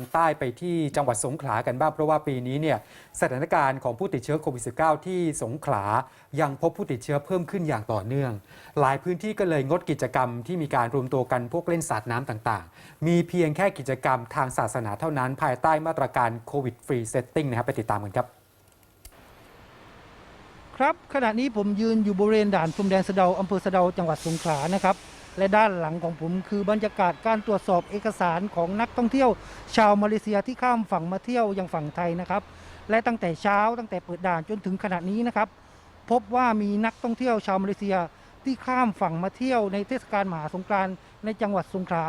งใต้ไปที่จังหวัดสงขลากันบ้างเพราะว่าปีนี้เนี่ยสถานการณ์ของผู้ติดเชื้อโควิด -19 ที่สงขลายังพบผู้ติดเชื้อเพิ่มขึ้นอย่างต่อเนื่อง หลายพื้นที่ก็เลยงดกิจกรรมที่มีการรวมตัวกันพวกเล่นสาดน้ำต่างๆ มีเพียงแค่กิจกรรมทางศาสนาเท่านั้น ภายใต้มาตรการโควิดฟรีเซตติ้งนะครับไปติดตามกันครับ ครับ ขณะนี้ผมยืนอยู่บริเวณด่านพรมแดนสะเดาอำเภอสะเดาจังหวัดสงขลานะครับ และด้านหลังของผมคือบรรยากาศการตรวจสอบเอกสารของนักท่องเที่ยว ชาวมาเลเซียที่ข้ามฝั่งมาเที่ยวยังฝั่งไทยนะครับ และตั้งแต่เช้าตั้งแต่เปิดด่านจนถึงขณะนี้นะครับ พบว่ามีนักท่องเที่ยวชาวมาเลเซียที่ข้ามฝั่งมาเที่ยวในเทศกาลมหาสงกรานต์ในจังหวัดสงขลา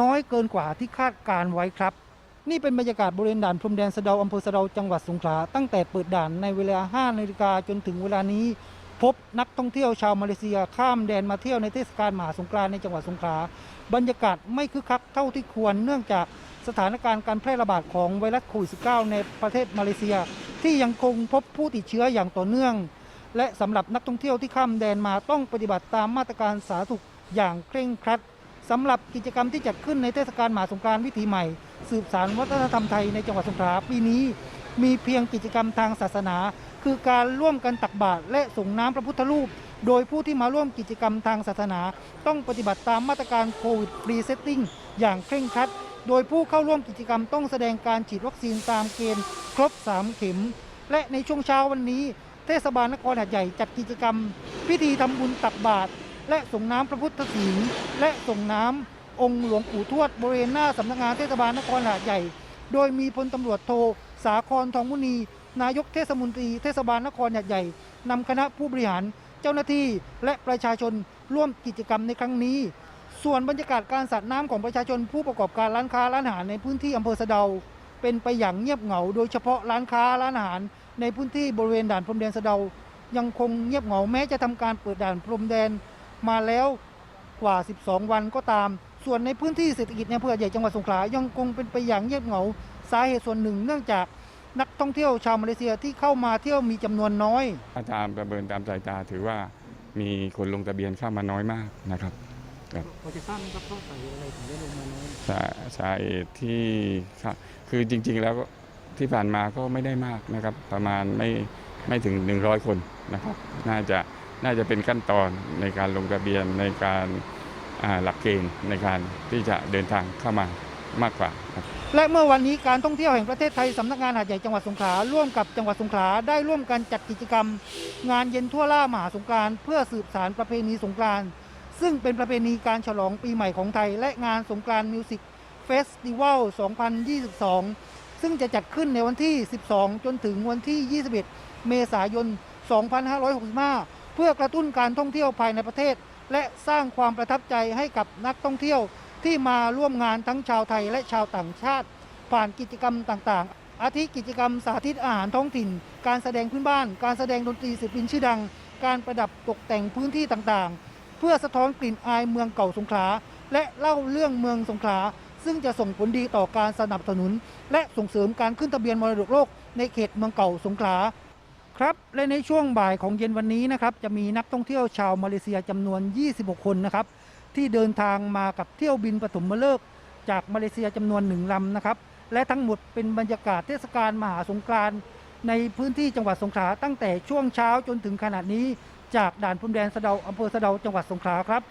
น้อยเกินกว่าที่คาดการไว้ครับ นี่เป็นบรรยากาศบริเวณด่านพรมแดนสะเดาอำเภอสะเดาจังหวัดสงขลาตั้งแต่เปิดด่านในเวลา 5 นาฬิกาจนถึงเวลานี้ พบนักท่องเที่ยวชาวมาเลเซียข้ามแดนมาเที่ยวในเทศกาลมหาสงกรานต์ในจังหวัดสงขลาบรรยากาศไม่คึกคักเท่าที่ควรเนื่องจากสถานการณ์การแพร่ระบาดของไวรัสโควิด -19 ในประเทศมาเลเซีย ที่ยังคงพบผู้ติดเชื้ออย่างต่อเนื่อง และสำหรับนักท่องเที่ยวที่ข้ามแดนมาต้องปฏิบัติตามมาตรการสาธารณสุขอย่างเคร่งครัด สำหรับกิจกรรมที่จัดขึ้นในเทศกาลมหาสงกานต์วิถีใหม่ สืบสานวัฒนธรรมไทยในจังหวัดสงขลาปีนี้มีเพียงกิจกรรมทางศาสนา คือการร่วมกันตักบาตรและส่งน้ำพระพุทธรูป โดยผู้ที่มาร่วมกิจกรรมทางศาสนา ต้องปฏิบัติตามมาตรการโควิดฟรีเซตติ้งอย่างเคร่งครัด โดยผู้เข้าร่วมกิจกรรมต้องแสดงการฉีดวัคซีนตามเกณฑ์ ครบ 3 เข็ม และในช่วงเช้าวันนี้ เทศบาลนครหาดใหญ่จัดกิจกรรม พิธีทำบุญตักบาตร และส่งน้ำพระพุทธศีลและส่งน้ำองค์หลวงปู่ทวดบริเวณหน้าสำนักงานเทศบาลนครหาดใหญ่ โดยมีพลตำรวจโทสาครทองมุนี นายกเทศมนตรีเทศบาลนครหาดใหญ่นำคณะผู้บริหารเจ้าหน้าที่และประชาชนร่วมกิจกรรมในครั้งนี้ ส่วนบรรยากาศการสาดน้ำของประชาชนผู้ประกอบการร้านค้าร้านอาหารในพื้นที่อำเภอสะเดา เป็นไปอย่างเงียบเหงา โดยเฉพาะร้านค้าร้านอาหารในพื้นที่บริเวณด่านพรมแดนสะเดา ยังคงเงียบเหงาแม้จะทำการเปิดด่านพรมแดน มาแล้วกว่า 12 วันก็ตาม ส่วนในพื้นที่เศรษฐกิจในอำเภอใหญ่จังหวัดสงขลายังคงเป็นไปอย่างเงียบเหงาสาเหตุส่วนหนึ่งเนื่องจากนักท่องเที่ยวชาวมาเลเซียที่เข้ามาเที่ยวมีจำนวนน้อยถ้าตามประเมินตามสายตาถือว่ามีคนลงทะเบียนเข้ามาน้อยมากนะครับพอจะทราบไหมครับเพราสาเหตุอะไรถึงได้ลงมาน้อยสาสาเหตุที่ครับคือจริง ๆ แล้วที่ผ่านมาก็ไม่ได้มากนะครับ ประมาณไม่ไม่ถึง 100 คนนะครับ น่าจะ น่าจะเป็นขั้นตอนในการลงทะเบียนในการหลักเกณฑ์ในการที่จะเดินทางเข้ามามากกว่าและเมื่อวันนี้การท่องเที่ยวแห่งประเทศไทยสำนักงานหาดใหญ่จังหวัดสงขลาร่วมกับจังหวัดสงขลาได้ร่วมกันจัดกิจกรรม งานเย็นทั่วล่ามหาสงกรานต์เพื่อสืบสารประเพณีสงกรานต์ซึ่งเป็นประเพณีการฉลองปีใหม่ของไทย และงานสงกรานต์มิวสิกเฟสติวัล 2022 ซึ่งจะจัดขึ้นในวันที่ 12 จนถึงวันที่ 21 เมษายน 2565 เพื่อกระตุ้นการท่องเที่ยวภายในประเทศ และสร้างความประทับใจให้กับนักท่องเที่ยวที่มาร่วมงานทั้งชาวไทยและชาวต่างชาติ ผ่านกิจกรรมต่างๆ อาทิกิจกรรมสาธิตอาหารท้องถิ่น การแสดงพื้นบ้าน การแสดงดนตรีศิลปินชื่อดัง การประดับตกแต่งพื้นที่ต่างๆ เพื่อสะท้อนกลิ่นอายเมืองเก่าสงขลาและเล่าเรื่องเมืองสงขลาซึ่งจะส่งผลดีต่อการสนับสนุน และส่งเสริมการขึ้นทะเบียนมรดกโลกในเขตเมืองเก่าสงขลา ครับและในช่วงบ่ายของเย็นวันนี้นะครับจะมีนักท่องเที่ยวชาวมาเลเซียจำนวน 26 คนนะครับที่เดินทางมากับเที่ยวบินปฐมฤกษ์จากมาเลเซียจำนวนหนึ่งลำนะครับและทั้งหมดเป็นบรรยากาศเทศกาลมหาสงกรานต์ในพื้นที่จังหวัดสงขลาตั้งแต่ช่วงเช้าจนถึงขณะนี้ จากด่านพรมแดนสะเดาอำเภอสะเดาจังหวัดสงขลาครับ